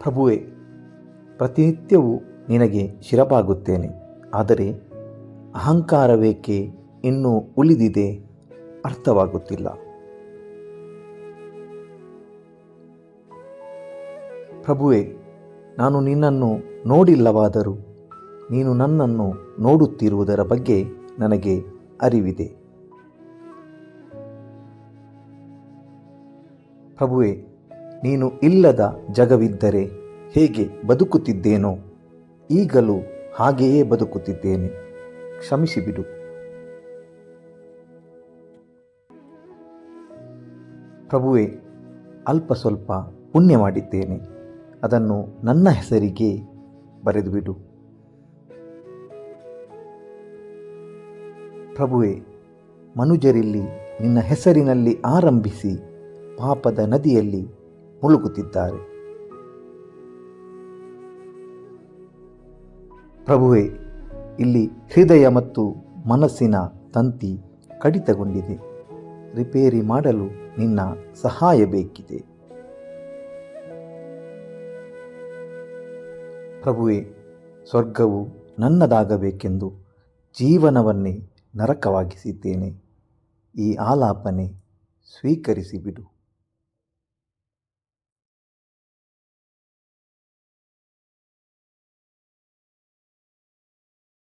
ಪ್ರಭುವೆ, ಪ್ರತಿನಿತ್ಯವೂ ನಿನಗೆ ಶಿರಬಾಗುತ್ತೇನೆ ಆದರೆ ಅಹಂಕಾರವೇಕೆ ಇನ್ನೂ ಉಳಿದಿದೆ ಅರ್ಥವಾಗುತ್ತಿಲ್ಲ. ಪ್ರಭುವೆ, ನಾನು ನಿನ್ನನ್ನು ನೋಡಿಲ್ಲವಾದರೂ ನೀನು ನನ್ನನ್ನು ನೋಡುತ್ತಿರುವುದರ ಬಗ್ಗೆ ನನಗೆ ಅರಿವಿದೆ. ಪ್ರಭುವೆ ನೀನು ಇಲ್ಲದ ಜಗವಿದ್ದರೆ ಹೇಗೆ ಬದುಕುತ್ತಿದ್ದೇನೋ ಈಗಲೂ ಹಾಗೆಯೇ ಬದುಕುತ್ತಿದ್ದೇನೆ. ಕ್ಷಮಿಸಿಬಿಡು ಪ್ರಭುವೆ, ಅಲ್ಪ ಸ್ವಲ್ಪ ಪುಣ್ಯ ಮಾಡಿದ್ದೇನೆ. ಅದನ್ನು ನನ್ನ ಹೆಸರಿಗೆ ಬರೆದುಬಿಡು. ಪ್ರಭುವೆ, ಮನುಜರಿಲ್ಲಿ ನಿನ್ನ ಹೆಸರಿನಲ್ಲಿ ಆರಂಭಿಸಿ ಪಾಪದ ನದಿಯಲ್ಲಿ ಮುಳುಗುತ್ತಿದ್ದಾರೆ. ಪ್ರಭುವೆ, ಇಲ್ಲಿ ಹೃದಯ ಮತ್ತು ಮನಸ್ಸಿನ ತಂತಿ ಕಡಿತಗೊಂಡಿದೆ. ರಿಪೇರಿ ಮಾಡಲು ನಿನ್ನ ಸಹಾಯ ಬೇಕಿದೆ. ಪ್ರಭುವೆ, ಸ್ವರ್ಗವು ನನ್ನದಾಗಬೇಕೆಂದು ಜೀವನವನ್ನೇ ನರಕವಾಗಿಸಿದ್ದೇನೆ. ಈ ಆಲಾಪನೆ ಸ್ವೀಕರಿಸಿಬಿಡು.